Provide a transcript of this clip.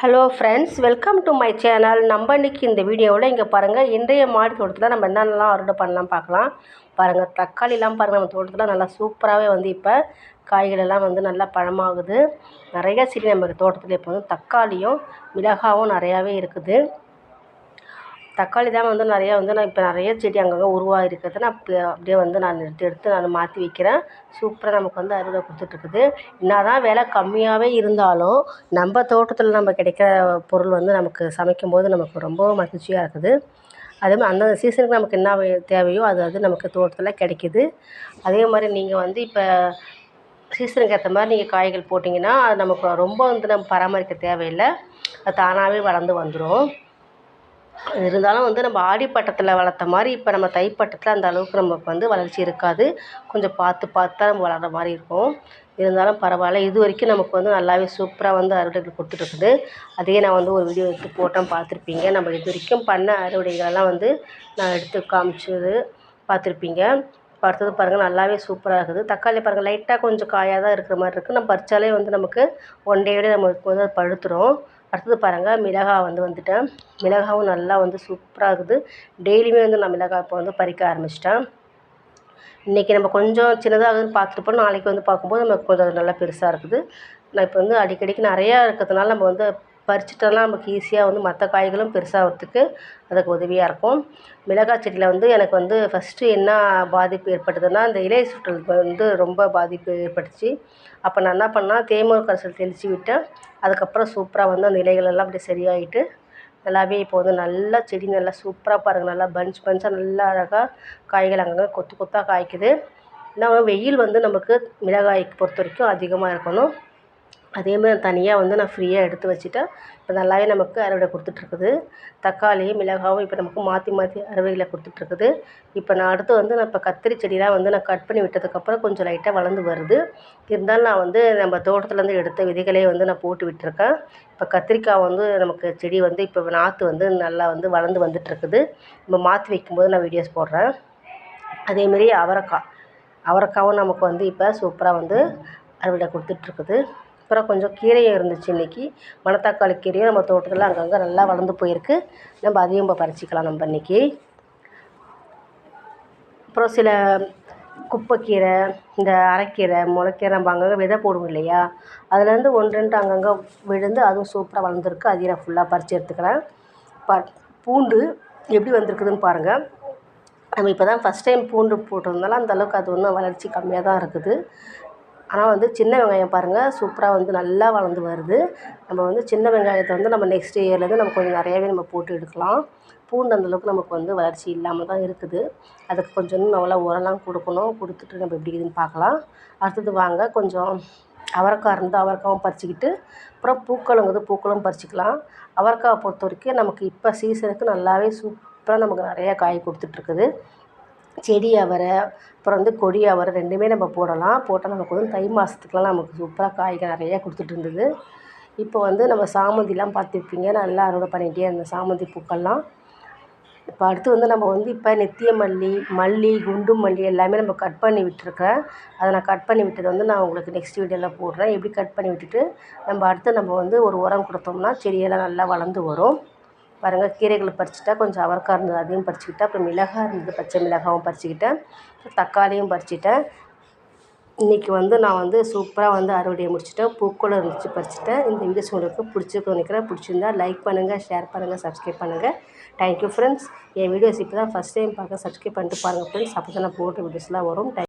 Hello friends welcome to my channel நம்ம இன்றைக்கி இந்த வீடியோவில் இங்கே பாருங்கள் இன்றைய மாடி தோட்டத்தில் நம்ம என்னென்னலாம் அறுவடை பண்ணலாம் பார்க்கலாம். பாருங்கள் தக்காளிலாம் பாருங்கள் நம்ம தோட்டத்தில் நல்லா சூப்பராகவே வந்து இப்போ காய்களெல்லாம் வந்து நல்லா பழமாகுது. நிறைய செடி நம்ம தோட்டத்தில் இப்போ வந்து தக்காளியும் மிளகாவும் நிறையாவே இருக்குது. தக்காளி தான் வந்து நிறையா வந்து நான் இப்போ நிறைய செடி அங்கங்கே உருவாகிருக்கிறது நான் இப்போ அப்படியே வந்து நான் எடுத்து எடுத்து நான் மாற்றி வைக்கிறேன். சூப்பராக நமக்கு வந்து அறுவடை கொடுத்துட்ருக்குது. என்ன தான் விலை கம்மியாகவே இருந்தாலும் நம்ம தோட்டத்தில் நம்ம கிடைக்கிற பொருள் வந்து நமக்கு சமைக்கும் போது நமக்கு ரொம்ப மகிழ்ச்சியாக இருக்குது. அதே மாதிரி அந்தந்த சீசனுக்கு நமக்கு என்ன தேவையோ அது அது நமக்கு தோட்டத்தில் கிடைக்கிது. அதே மாதிரி நீங்கள் வந்து இப்போ சீசனுக்கு ஏற்ற மாதிரி நீங்கள் காய்கள் போட்டிங்கன்னா அது நமக்கு ரொம்ப வந்து நம்ம பராமரிக்க தேவையில்லை. அது தானாகவே வளர்ந்து வந்துடும் இருந்தாலும் வந்து நம்ம ஆடி பட்டத்தில் வளர்த்த மாதிரி இப்போ நம்ம தைப்பட்டத்தில் அந்த அளவுக்கு நமக்கு வந்து வளர்ச்சி இருக்காது. கொஞ்சம் பார்த்து பார்த்து தான் நம்ம வளர்கிற மாதிரி இருக்கும். இருந்தாலும் பரவாயில்ல இது வரைக்கும் நமக்கு வந்து நல்லாவே சூப்பராக வந்து அறுவடைகள் கொடுத்துட்ருக்குது அதையே நான் வந்து ஒரு வீடியோ எடுத்து போட்டேன் பார்த்துருப்பீங்க. நம்ம இது வரைக்கும் பண்ண அறுவடைகளெல்லாம் வந்து நான் எடுத்து காமிச்சது பார்த்துருப்பீங்க. இப்போ அடுத்தது பாருங்கள் நல்லாவே சூப்பராக இருக்குது. தக்காளி பாருங்கள் லைட்டாக கொஞ்சம் காயாக தான் இருக்கிற மாதிரி இருக்குது நம்ம பறித்தாலே வந்து நமக்கு ஒன் டேவிட நமக்கு வந்து பழுத்துடும் அடுத்தது பாருங்கள் மிளகாய் வந்து வந்துட்டேன் மிளகாவும் நல்லா வந்து சூப்பராக இருக்குது. டெய்லியுமே வந்து நான் மிளகாய் இப்போ வந்து பறிக்க ஆரம்பிச்சிட்டேன். இன்றைக்கி நம்ம கொஞ்சம் சின்னதாகுதுன்னு பார்த்துட்டு நாளைக்கு வந்து பார்க்கும்போது நமக்கு கொஞ்சம் அது நல்லா பெருசாக இருக்குது. நான் இப்போ வந்து அடிக்கடிக்கு நிறையா இருக்கிறதுனால நம்ம வந்து பறிச்சிட்டோம்னா நமக்கு ஈஸியாக வந்து மற்ற காய்களும் பெருசாகிறதுக்கு அதுக்கு உதவியாக இருக்கும். மிளகாய் செடியில் வந்து எனக்கு வந்து ஃபஸ்ட்டு என்ன பாதிப்பு ஏற்பட்டதுன்னா இந்த இலை சுற்றல் வந்து ரொம்ப பாதிப்பு ஏற்பட்டுச்சு. அப்போ நான் என்ன பண்ணேன் தேமூர் கரைசல் தெளித்து விட்டேன். அதுக்கப்புறம் சூப்பராக வந்து அந்த இலைகள் எல்லாம் அப்படியே சரியாயிட்டு நல்லாவே இப்போ வந்து நல்லா செடி நல்லா சூப்பராக பாருங்கள் நல்லா பஞ்ச் பஞ்சாக நல்லா அழகாக காய்கள் அங்கங்கே கொத்து கொத்தாக காய்க்குது. இன்னும் வெயில் வந்து நமக்கு மிளகாய்க்கு பொறுத்த வரைக்கும் அதிகமாக இருக்கணும். அதேமாதிரி தனியாக வந்து நான் ஃப்ரீயாக எடுத்து வச்சுட்டேன் இப்போ நல்லாவே நமக்கு அறுவடை கொடுத்துட்ருக்குது. தக்காளி மிளகாவும் இப்போ நமக்கு மாற்றி மாற்றி அறுவடையில் கொடுத்துட்ருக்குது. இப்போ நான் அடுத்து வந்து நான் இப்போ கத்திரி செடியெலாம் வந்து நான் கட் பண்ணி விட்டதுக்கப்புறம் கொஞ்சம் லைட்டாக வளர்ந்து வருது. இருந்தாலும் நான் வந்து நம்ம தோட்டத்துலேருந்து எடுத்த விதைகளே வந்து நான் போட்டு விட்டுருக்கேன். இப்போ கத்திரிக்காய் வந்து நமக்கு செடி வந்து இப்போ நாற்று வந்து நல்லா வந்து வளர்ந்து வந்துட்டுருக்குது நம்ம மாற்றி வைக்கும்போது நான் வீடியோஸ் போடுறேன். அதேமாரி அவரைக்காய். அவரைக்காவும் நமக்கு வந்து இப்போ சூப்பராக வந்து அறுவடை கொடுத்துட்ருக்குது. அப்புறம் கொஞ்சம் கீரையும் இருந்துச்சு இன்றைக்கி மணத்தக்காளி கீரையும் நம்ம தோட்டத்தில் அங்கங்கே நல்லா வளர்ந்து போயிருக்கு. நம்ம அதையும் இப்போ பறிச்சிக்கலாம் நம்ம இன்றைக்கி அப்புறம் சில குப்பைக்கீரை இந்த அரைக்கீரை முளைக்கீரை நம்ம அங்கங்கே விதை போடுவோம் இல்லையா? அதுலேருந்து ஒன்று ரெண்டு அங்கங்கே விழுந்து அதுவும் சூப்பராக வளர்ந்துருக்கு. அதையும் நான் ஃபுல்லாக பறித்து எடுத்துக்கிறேன். ப பூண்டு எப்படி வந்திருக்குதுன்னு பாருங்கள் நம்ம இப்போ தான் ஃபஸ்ட் டைம் பூண்டு போட்டிருந்தாலும் அந்தளவுக்கு அது ஒன்றும் வளர்ச்சி கம்மியாக தான் இருக்குது. ஆனால் வந்து சின்ன வெங்காயம் பாருங்கள் சூப்பராக வந்து நல்லா வளர்ந்து வருது. நம்ம வந்து சின்ன வெங்காயத்தை வந்து நம்ம நெக்ஸ்ட் இயர்லேருந்து நம்ம கொஞ்சம் நிறையாவே நம்ம போட்டு எடுக்கலாம். பூண்டு அந்தளவுக்கு நமக்கு வந்து வளர்ச்சி இல்லாமல் தான் இருக்குது. அதுக்கு கொஞ்சம் இன்னும் நல்லா உரம்லாம் கொடுக்கணும். கொடுத்துட்டு நம்ம எப்படி இருக்குதுன்னு பார்க்கலாம். அடுத்தது வாங்க கொஞ்சம் அவரைக்காய் இருந்தால் அவரைக்காவும் பறிச்சுக்கிட்டு அப்புறம் பூக்களுங்கிறது பூக்களும் பறிச்சிக்கலாம். அவரைக்காவை பொறுத்த வரைக்கும் நமக்கு இப்போ சீசனுக்கு நல்லாவே சூப்பராக நமக்கு நிறையா காய் கொடுத்துட்ருக்குது செடி அவரை அப்புறம் வந்து கொடி அவரை ரெண்டுமே நம்ம போடலாம். போட்டால் நமக்கு வந்து தை மாதத்துக்குலாம் நமக்கு சூப்பராக காய்கள் நிறையா கொடுத்துட்டு இருந்தது. இப்போ வந்து நம்ம சாமந்திலாம் பார்த்துருப்பீங்க. நல்லா அறுவடை பண்ணிகிட்டே இருந்தேன் சாமந்தி பூக்கள்லாம். இப்போ அடுத்து வந்து நம்ம வந்து இப்போ நித்திய மல்லி மல்லி குண்டு மல்லி எல்லாமே நம்ம கட் பண்ணி விட்டுருக்கேன் அதை நான் கட் பண்ணி விட்டது வந்து நான் உங்களுக்கு நெக்ஸ்ட் வீடியோவில் போடுறேன். எப்படி கட் பண்ணி விட்டுட்டு நம்ம அடுத்து நம்ம வந்து ஒரு உரம் கொடுத்தோம்னா செடியெல்லாம் நல்லா வளர்ந்து வரும். பாருங்கள் கீரைகள் பறிச்சுட்டா கொஞ்சம் அவரைக்காய் இருந்தது அதையும் பறிச்சுக்கிட்டேன் அப்புறம் மிளகாய் இருந்தது பச்சை மிளகாவும் பறிச்சுக்கிட்டேன் தக்காளியும் பறிச்சுட்டேன் இன்றைக்கி வந்து நான் வந்து சூப்பராக வந்து அறுவடையை முடிச்சுட்டேன். பூக்களும் இருந்துச்சு பறிச்சுட்டேன். இந்த வீடியோஸ் உங்களுக்கு பிடிச்சிருக்கு நினைக்கிறேன். பிடிச்சிருந்தா லைக் பண்ணுங்கள் ஷேர் பண்ணுங்கள் சப்ஸ்கிரைப் பண்ணுங்கள் தேங்க்யூ ஃப்ரெண்ட்ஸ் என் வீடியோஸ் இப்போ தான் ஃபஸ்ட் டைம் பார்க்க சப்ஸ்கிரைப் பண்ணிட்டு பாருங்கள் ஃப்ரெண்ட்ஸ் அப்போ தான் நான் போட்ட வீடியோஸ்லாம் வரும்.